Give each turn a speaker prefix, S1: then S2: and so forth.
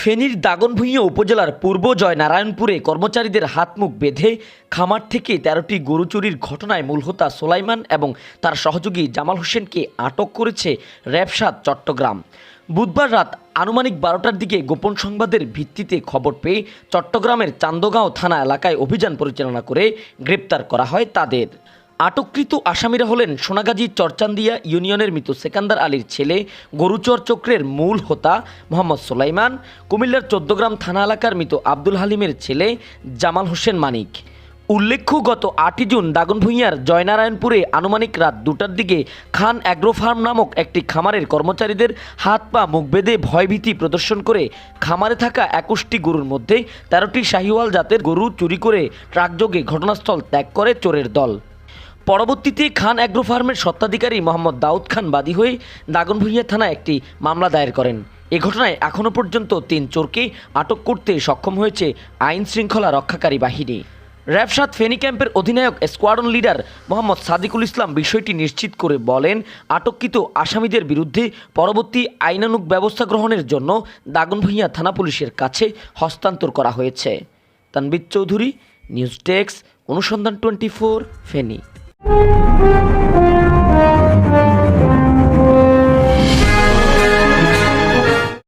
S1: ফেনীর দাগনভূঞা উপজেলার পূর্ব জয়নারায়ণপুরে কর্মচারীদের হাত মুখ বেঁধে খামার থেকে তেরোটি গরু চুরির ঘটনায় মূল হোতা সোলাইমান এবং তার সহযোগী জামাল হোসেনকে আটক করেছে র্যাবসাদ চট্টগ্রাম। বুধবার রাত আনুমানিক বারোটার দিকে গোপন সংবাদের ভিত্তিতে খবর পেয়ে চট্টগ্রামের চান্দগাঁও থানা এলাকায় অভিযান পরিচালনা করে গ্রেপ্তার করা হয় তাদের। আটককৃত আসামিরা হলেন সোনাগাজী চরচান্দিয়া ইউনিয়নের মৃত সেকান্দার আলীর ছেলে, গরুচর চক্রের মূল হোতা মোহাম্মদ সোলাইমান, কুমিল্লার চোদ্দগ্রাম থানা এলাকার মৃত আব্দুল হালিমের ছেলে জামাল হোসেন মানিক। উল্লেখ্য, গত আটই জুন দাগনভূঞার জয়নারায়ণপুরে আনুমানিক রাত দুটার দিকে খান অ্যাগ্রো ফার্ম নামক একটি খামারের কর্মচারীদের হাত পা মুখ বেঁধে ভয়ভীতি প্রদর্শন করে খামারে থাকা একুশটি গরুর মধ্যে তেরোটি শাহিওয়াল জাতের গরু চুরি করে ট্রাকযোগে ঘটনাস্থল ত্যাগ করে চোরের দল। পরবর্তীতে খান অ্যাগ্রো ফার্মের স্বত্বাধিকারী মোহাম্মদ দাউদ খান বাদী হয়ে দাগনভূঞা থানায় একটি মামলা দায়ের করেন। এ ঘটনায় এখনও পর্যন্ত তিন চোরকে আটক করতে সক্ষম হয়েছে আইন শৃঙ্খলা রক্ষাকারী বাহিনী। র্যাবসাদ ফেনী ক্যাম্পের অধিনায়ক স্কোয়াডন লিডার মোহাম্মদ সাদিকুল ইসলাম বিষয়টি নিশ্চিত করে বলেন, আটককৃত আসামিদের বিরুদ্ধে পরবর্তী আইনানুগ ব্যবস্থা গ্রহণের জন্য দাগনভূঞা থানা পুলিশের কাছে হস্তান্তর করা হয়েছে। তানবির চৌধুরী, নিউজ ডেস্ক, অনুসন্ধান টোয়েন্টি ফোর, ফেনী। Música